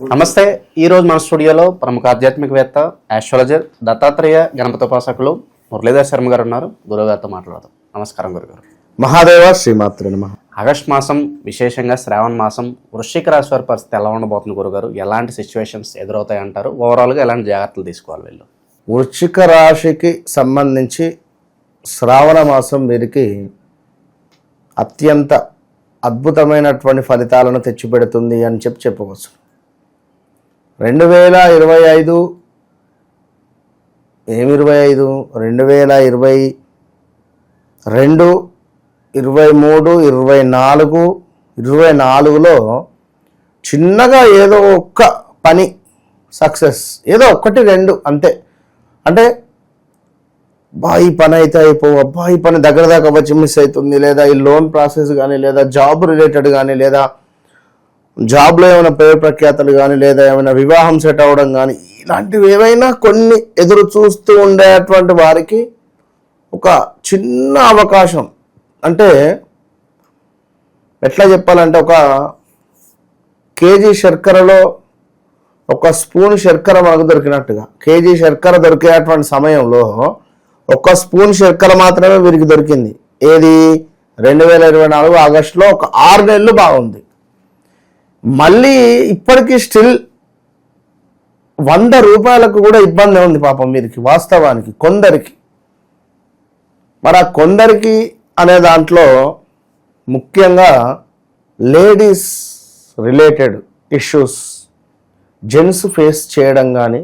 నమస్తే. ఈ రోజు మన స్టూడియోలో ప్రముఖ ఆధ్యాత్మికవేత్త ఆస్ట్రాలజర్ దత్తాత్రేయ గణపతోపాసకులు మురళీధర్ శర్మ గారు ఉన్నారు. గురువు గారితో మాట్లాడదాం. నమస్కారం గురుగారు మహాదేవ శ్రీమాత్రి నమ. ఆగస్ట్ మాసం విశేషంగా శ్రావణ మాసం వృశ్చిక రాశి వారి పరిస్థితి ఎలా ఉండబోతుంది గురుగారు ఎలాంటి సిచ్యువేషన్స్ ఎదురవుతాయి అంటారు? ఓవరాల్గా ఎలాంటి జాగ్రత్తలు తీసుకోవాలి వీళ్ళు? వృశ్చిక రాశికి సంబంధించి శ్రావణ మాసం వీరికి అత్యంత అద్భుతమైనటువంటి ఫలితాలను తెచ్చిపెడుతుంది అని చెప్పి చెప్పవచ్చు రెండు వేల ఇరవై ఐదు. ఏమి ఇరవై ఐదు? రెండు వేల ఇరవై రెండు ఇరవై మూడు ఇరవై నాలుగు. ఇరవై నాలుగులో చిన్నగా ఏదో ఒక్క పని సక్సెస్ ఏదో ఒకటి రెండు అంతే. అంటే బా ఈ పని అయితే అయిపో అబ్బా ఈ పని దగ్గర దాకా వచ్చి మిస్ అవుతుంది లేదా ఈ లోన్ ప్రాసెస్ కానీ లేదా జాబ్ రిలేటెడ్ కానీ లేదా జాబ్లో ఏమైనా పేరు ప్రఖ్యాతలు కానీ లేదా ఏమైనా వివాహం సెట్ అవ్వడం కానీ ఇలాంటివి ఏవైనా కొన్ని ఎదురు చూస్తూ ఉండేటువంటి వారికి ఒక చిన్న అవకాశం. అంటే ఎట్లా చెప్పాలంటే ఒక కేజీ శర్కరలో ఒక స్పూన్ శర్కర మనకు దొరికినట్టుగా. కేజీ శర్కర దొరికేటువంటి సమయంలో ఒక స్పూన్ శర్కర మాత్రమే వీరికి దొరికింది. ఏది? రెండు వేల ఇరవై నాలుగు ఆగస్టులో ఒక ఆరు నెలలు బాగుంది. మళ్ళీ ఇప్పటికీ స్టిల్ వంద రూపాయలకు కూడా ఇబ్బంది ఉంది పాపం వీరికి వాస్తవానికి కొందరికి. మరి ఆ కొందరికి అనే దాంట్లో ముఖ్యంగా ladies related issues gents face చేయడం కానీ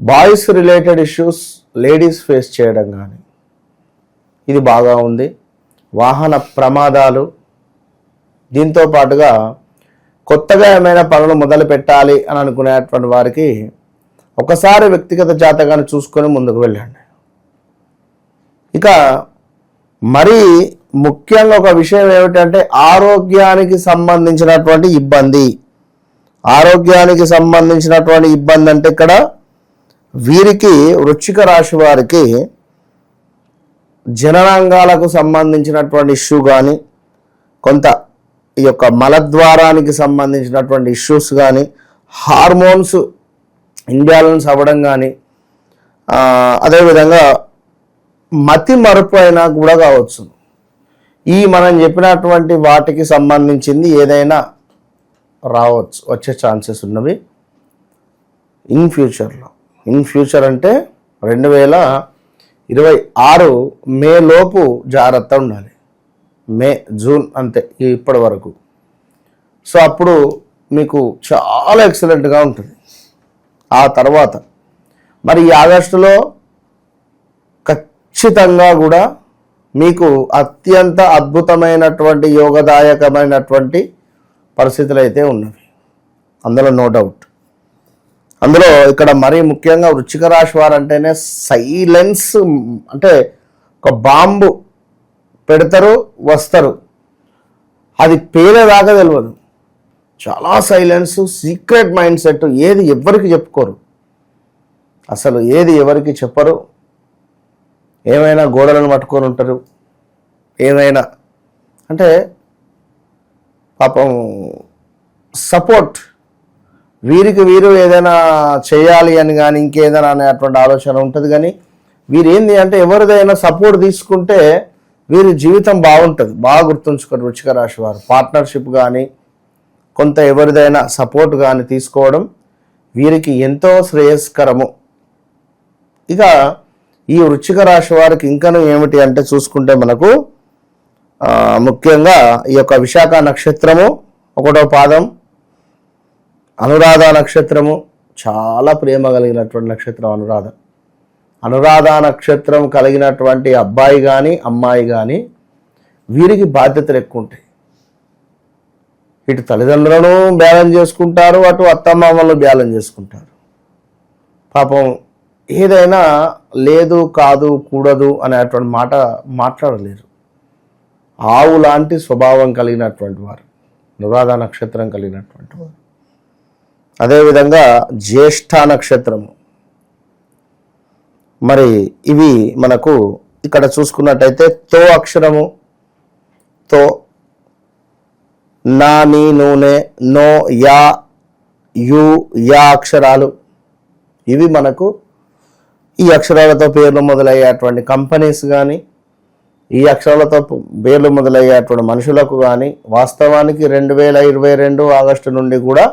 boys related issues ladies face చేయడం కానీ ఇది బాగా ఉంది. వాహన ప్రమాదాలు దీంతో పాటుగా కొత్తగా ఏమైనా పనులు మొదలు పెట్టాలి అని అనుకునేటువంటి వారికి ఒకసారి వ్యక్తిగత జాతకాన్ని చూసుకొని ముందుకు వెళ్ళండి. ఇక మరి ముఖ్యంగా ఒక విషయం ఏమిటంటే ఆరోగ్యానికి సంబంధించినటువంటి ఇబ్బంది. ఆరోగ్యానికి సంబంధించినటువంటి ఇబ్బంది అంటే ఇక్కడ వీరికి వృశ్చిక రాశి వారికి జననాంగాలకు సంబంధించినటువంటి ఇష్యూ కానీ కొంత ఈ యొక్క మలద్వారానికి సంబంధించినటువంటి ఇష్యూస్ కానీ హార్మోన్స్ ఇంబ్యాలెన్స్ అవ్వడం కానీ అదేవిధంగా మతి మరుపు అయినా కూడా కావచ్చు. ఈ మనం చెప్పినటువంటి వాటికి సంబంధించింది ఏదైనా రావచ్చు వచ్చే ఛాన్సెస్ ఉన్నవి. ఇన్ ఫ్యూచర్లో ఇన్ ఫ్యూచర్ అంటే రెండు వేల ఇరవై ఆరు మే లోపు జాగ్రత్త ఉండాలి. మే జూన్ అంతే ఇప్పటి వరకు. సో అప్పుడు మీకు చాలా ఎక్సలెంట్గా ఉంటుంది. ఆ తర్వాత మరి ఈ ఆగస్టులో ఖచ్చితంగా కూడా మీకు అత్యంత అద్భుతమైనటువంటి యోగదాయకమైనటువంటి పరిస్థితులు అయితే ఉన్నవి. అందులో నో డౌట్. అందులో ఇక్కడ మరీ ముఖ్యంగా వృచ్చిక రాశి వారు అంటేనే సైలెన్స్ అంటే ఒక బాంబు పెడతారు వస్తారు. అది పేరేదాకా తెలియదు చాలా సైలెన్స్ సీక్రెట్ మైండ్ సెట్ ఏది ఎవరికి చెప్పుకోరు. అసలు ఏది ఎవరికి చెప్పరు. ఏమైనా గోడలను పట్టుకొని ఉంటారు. ఏమైనా అంటే పాపం సపోర్ట్ వీరికి వీరు ఏదైనా చేయాలి అని కానీ ఇంకేదైనా అనేటువంటి ఆలోచన ఉంటుంది కానీ వీరేంది అంటే ఎవరిదైనా సపోర్ట్ తీసుకుంటే వీరి జీవితం బాగుంటుంది. బాగా గుర్తుంచుకోండి వృచ్చిక రాశి వారు. పార్ట్నర్షిప్ కానీ కొంత ఎవరిదైనా సపోర్ట్ కానీ తీసుకోవడం వీరికి ఎంతో శ్రేయస్కరము. ఇక ఈ వృచ్చిక రాశి వారికి ఇంకను ఏమిటి అంటే చూసుకుంటే మనకు ముఖ్యంగా ఈ యొక్క విశాఖ నక్షత్రము ఒకటో పాదం అనురాధ నక్షత్రము చాలా ప్రేమ కలిగినటువంటి నక్షత్రం అనురాధ. అనురాధ నక్షత్రం కలిగినటువంటి అబ్బాయి కానీ అమ్మాయి కానీ వీరికి బాధ్యతలు ఎక్కువ ఉంటాయి. ఇటు తల్లిదండ్రులను బ్యాలెన్స్ చేసుకుంటారు అటు అత్తమామలను బ్యాలెన్స్ చేసుకుంటారు. పాపం ఏదైనా లేదు కాదు కూడదు అనేటువంటి మాట మాట్లాడలేరు. ఆవు లాంటి స్వభావం కలిగినటువంటి వారు అనురాధ నక్షత్రం కలిగినటువంటి వారు. అదేవిధంగా జ్యేష్ఠ నక్షత్రము మరి ఇవి మనకు ఇక్కడ చూసుకున్నట్టయితే తో అక్షరము తో నా నీ నూనె నో యా యు యా అక్షరాలు. ఇవి మనకు ఈ అక్షరాలతో పేర్లు మొదలయ్యేటువంటి కంపెనీస్ కానీ ఈ అక్షరాలతో పేర్లు మొదలయ్యేటువంటి మనుషులకు కానీ వాస్తవానికి రెండు వేల ఇరవై రెండు ఆగస్టు నుండి కూడా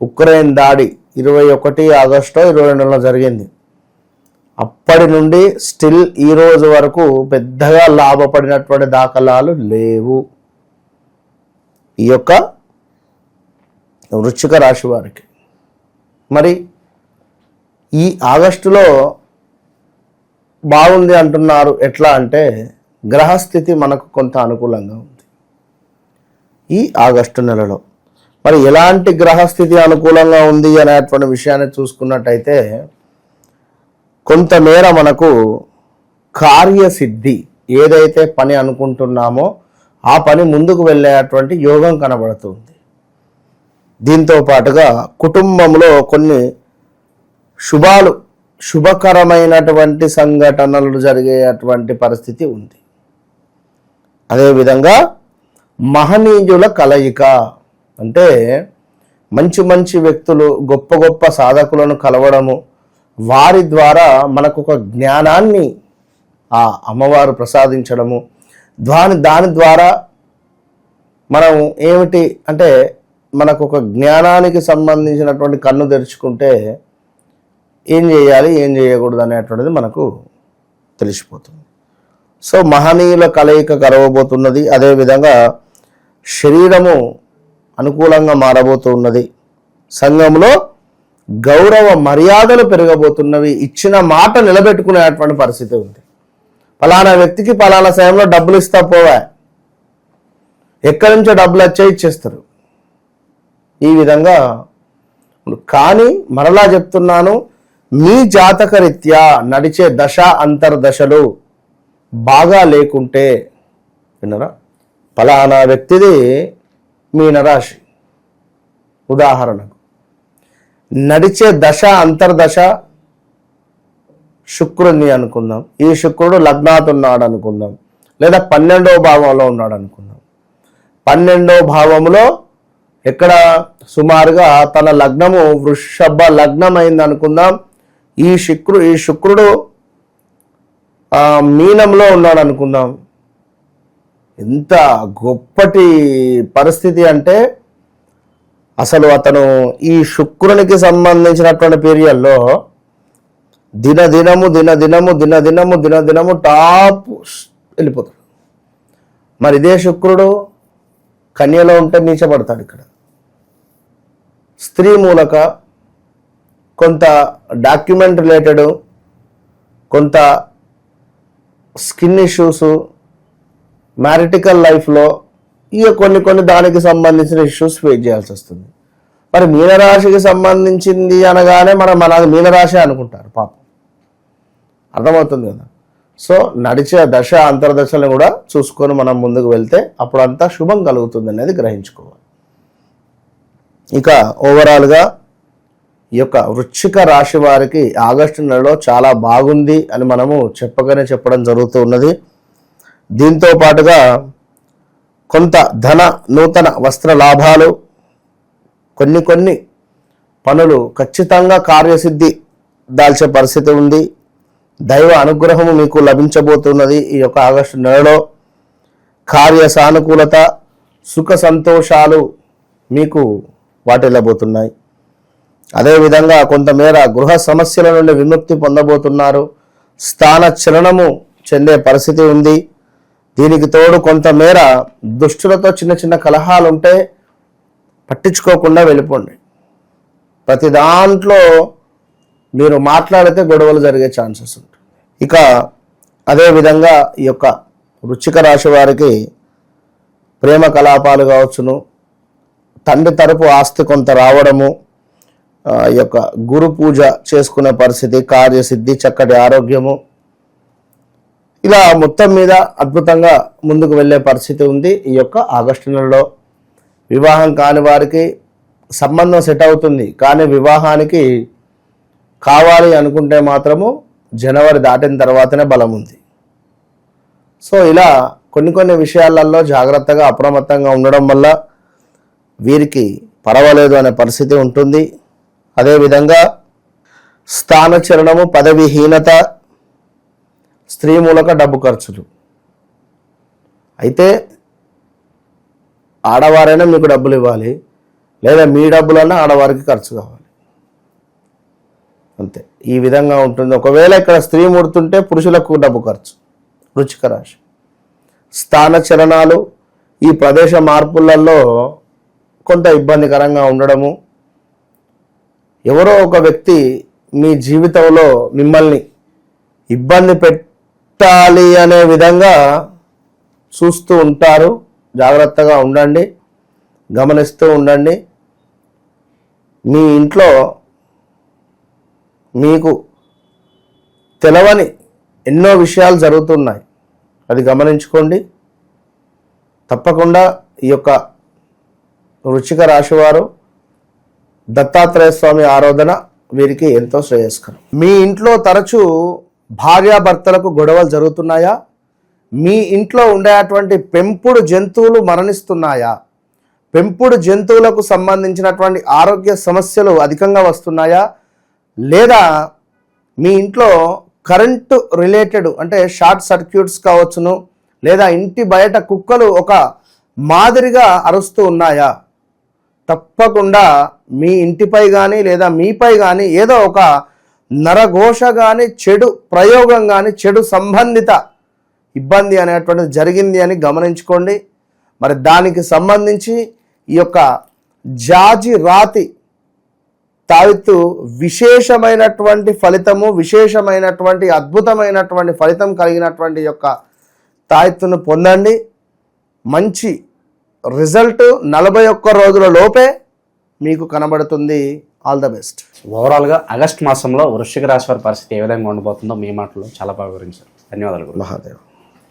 ఉక్రెయిన్ దాడి ఇరవై ఒకటి ఆగస్టు ఇరవై రెండులో జరిగింది. అప్పటి నుండి స్టిల్ ఈ రోజు వరకు పెద్దగా లాభపడినటువంటి దాఖలాలు లేవు. ఈ యొక్క వృశ్చిక రాశి వారికి. మరి ఈ ఆగస్టులో బాగుంది అంటున్నారు ఎట్లా అంటే గ్రహస్థితి మనకు కొంత అనుకూలంగా ఉంది. ఈ ఆగస్టు నెలలో మరి ఎలాంటి గ్రహస్థితి అనుకూలంగా ఉంది అనేటువంటి విషయాన్ని చూసుకున్నట్టయితే కొంతమేర మనకు కార్యసిద్ధి ఏదైతే పని అనుకుంటున్నామో ఆ పని ముందుకు వెళ్ళేటువంటి యోగం కనబడుతుంది. దీంతో పాటుగా కుటుంబంలో కొన్ని శుభాలు శుభకరమైనటువంటి సంఘటనలు జరిగేటువంటి పరిస్థితి ఉంది. అదేవిధంగా మహనీయుల కలయిక అంటే మంచి మంచి వ్యక్తులు గొప్ప గొప్ప సాధకులను కలవడము వారి ద్వారా మనకు ఒక జ్ఞానాన్ని ఆ అమ్మవారు ప్రసాదించడము దాని దాని ద్వారా మనం ఏమిటి అంటే మనకు ఒక జ్ఞానానికి సంబంధించినటువంటి కన్ను తెరుచుకుంటే ఏం చేయాలి ఏం చేయకూడదు అనేటువంటిది మనకు తెలిసిపోతుంది. సో మహనీయుల కలయిక కరవబోతున్నది అదేవిధంగా శరీరము అనుకూలంగా మారబోతున్నది. సంఘంలో గౌరవ మర్యాదలు పెరగబోతున్నవి ఇచ్చిన మాట నిలబెట్టుకునేటువంటి పరిస్థితి ఉంది. ఫలానా వ్యక్తికి ఫలానా సమయంలో డబ్బులు ఇస్తా పోవా? ఎక్కడి నుంచో డబ్బులు వచ్చే ఇచ్చేస్తారు. ఈ విధంగా కానీ మరలా చెప్తున్నాను మీ జాతక రీత్యా నడిచే దశ అంతర్దశలు బాగా లేకుంటే విన్నరా? ఫలానా వ్యక్తిది మీనరాశి. ఉదాహరణకు నడిచే దశ అంతర్దశ శుక్రుడిని అనుకుందాం. ఈ శుక్రుడు లగ్నాత్ ఉన్నాడు అనుకుందాం లేదా పన్నెండవ భావంలో ఉన్నాడు అనుకుందాం పన్నెండవ భావంలో ఎక్కడ? సుమారుగా తన లగ్నము వృషభ లగ్నం అయింది అనుకుందాం ఈ శుక్రు ఈ శుక్రుడు మీనంలో ఉన్నాడు అనుకుందాం ఎంత గొప్పటి పరిస్థితి అంటే అసలు అతను ఈ శుక్రునికి సంబంధించినటువంటి పీరియడ్లో దినదినము దినదినము దినదినము దినదినము టాప్ వెళ్ళిపోతాడు. మరి ఇదే శుక్రుడు కన్యలో ఉంటే నీచబడతాడు ఇక్కడ. స్త్రీ మూలక కొంత డాక్యుమెంట్ రిలేటెడ్ కొంత స్కిన్ ఇష్యూస్ మ్యారిటికల్ లైఫ్లో ఇక కొన్ని కొన్ని దానికి సంబంధించిన ఇష్యూస్ ఫేస్ చేయాల్సి వస్తుంది. మరి మీనరాశికి సంబంధించింది అనగానే మనం మన మీనరాశి అనుకుంటారు పాపం. అర్థమవుతుంది కదా? సో నడిచే దశ అంతర్దశలను కూడా చూసుకొని మనం ముందుకు వెళ్తే అప్పుడంతా శుభం కలుగుతుంది అనేది గ్రహించుకోవాలి. ఇక ఓవరాల్గా ఈ యొక్క వృశ్చిక రాశి వారికి ఆగస్టు నెలలో చాలా బాగుంది అని మనము చెప్పగానే చెప్పడం జరుగుతూ ఉన్నది. దీంతో పాటుగా కొంత ధన నూతన వస్త్ర లాభాలు కొన్ని కొన్ని పనులు ఖచ్చితంగా కార్యసిద్ధి దాల్చే పరిస్థితి ఉంది. దైవ అనుగ్రహము మీకు లభించబోతున్నది ఈ యొక్క ఆగస్టు నెలలో. కార్య సానుకూలత సుఖ సంతోషాలు మీకు వాటిల్లబోతున్నాయి. అదేవిధంగా కొంతమేర గృహ సమస్యల నుండి విముక్తి పొందబోతున్నారు. స్థాన చలనము చెందే పరిస్థితి ఉంది. దీనికి తోడు కొంతమేర దుష్టులతో చిన్న చిన్న కలహాలు ఉంటే పట్టించుకోకుండా వెళ్ళిపోండి. ప్రతి దాంట్లో మీరు మాట్లాడితే గొడవలు జరిగే ఛాన్సెస్ ఉంటుంది. ఇక అదేవిధంగా ఈ యొక్క వృచ్చిక రాశి వారికి ప్రేమ కలాపాలు కావచ్చును. తండ్రి తరపు ఆస్తి కొంత రావడము ఈ యొక్క గురు పూజ చేసుకునే పరిస్థితి కార్యసిద్ధి చక్కటి ఆరోగ్యము ఇలా మొత్తం మీద అద్భుతంగా ముందుకు వెళ్ళే పరిస్థితి ఉంది. ఈ యొక్క ఆగస్టు నెలలో వివాహం కాని వారికి సంబంధం సెట్ అవుతుంది. కానీ వివాహానికి కావాలి అనుకుంటే మాత్రము జనవరి దాటిన తర్వాతనే బలం ఉంది. సో ఇలా కొన్ని కొన్ని విషయాలలో జాగ్రత్తగా అప్రమత్తంగా ఉండడం వల్ల వీరికి పర్వాలేదు అనే పరిస్థితి ఉంటుంది. అదేవిధంగా స్థానచరణము పదవిహీనత స్త్రీ మూలక డబ్బు ఖర్చులు. అయితే ఆడవారైనా మీకు డబ్బులు ఇవ్వాలి లేదా మీ డబ్బులన్నా ఆడవారికి ఖర్చు కావాలి. అంతే. ఈ విధంగా ఉంటుంది. ఒకవేళ ఇక్కడ స్త్రీ ముడుతుంటే పురుషులకు డబ్బు ఖర్చు రుచిక రాశి. స్థాన చలనాలు ఈ ప్రదేశ మార్పులలో కొంత ఇబ్బందికరంగా ఉండడము. ఎవరో ఒక వ్యక్తి మీ జీవితంలో మిమ్మల్ని ఇబ్బంది పెట్టాలి అనే విధంగా చూస్తూ ఉంటారు. జాగ్రత్తగా ఉండండి. గమనిస్తూ ఉండండి. మీ ఇంట్లో మీకు తెలవని ఎన్నో విషయాలు జరుగుతున్నాయి. అది గమనించుకోండి. తప్పకుండా ఈ యొక్క వృచ్చిక రాశివారు దత్తాత్రేయ స్వామి ఆరాధన వీరికి ఎంతో శ్రేయస్కరం. మీ ఇంట్లో తరచూ భార్యాభర్తలకు గొడవలు జరుగుతున్నాయా? మీ ఇంట్లో ఉండేటువంటి పెంపుడు జంతువులు మరణిస్తున్నాయా? పెంపుడు జంతువులకు సంబంధించినటువంటి ఆరోగ్య సమస్యలు అధికంగా వస్తున్నాయా? లేదా మీ ఇంట్లో కరెంటు రిలేటెడ్ అంటే షార్ట్ సర్క్యూట్స్ కావచ్చును లేదా ఇంటి బయట కుక్కలు ఒక మాదిరిగా అరుస్తూ ఉన్నాయా? తప్పకుండా మీ ఇంటిపై కానీ లేదా మీపై కానీ ఏదో ఒక నరఘోష కానీ చెడు ప్రయోగం కానీ చెడు సంబంధిత ఇబ్బంది అనేటువంటిది జరిగింది అని గమనించుకోండి. మరి దానికి సంబంధించి ఈ యొక్క జాజి రాతి తావిత్తు విశేషమైనటువంటి ఫలితము విశేషమైనటువంటి అద్భుతమైనటువంటి ఫలితం కలిగినటువంటి యొక్క తాయెత్తును పొందండి. మంచి రిజల్ట్ నలభై ఒక్క రోజుల లోపే మీకు కనబడుతుంది. ఆల్ ద బెస్ట్ ఓవరాల్గా ఆగస్ట్ మాసంలో వృశ్చిక రాశి వారి పరిస్థితి ఏ విధంగా ఉండబోతుందో మీ మాటలో చాలా బాగా వివరించారు. ధన్యవాదాలు మహాదేవ్.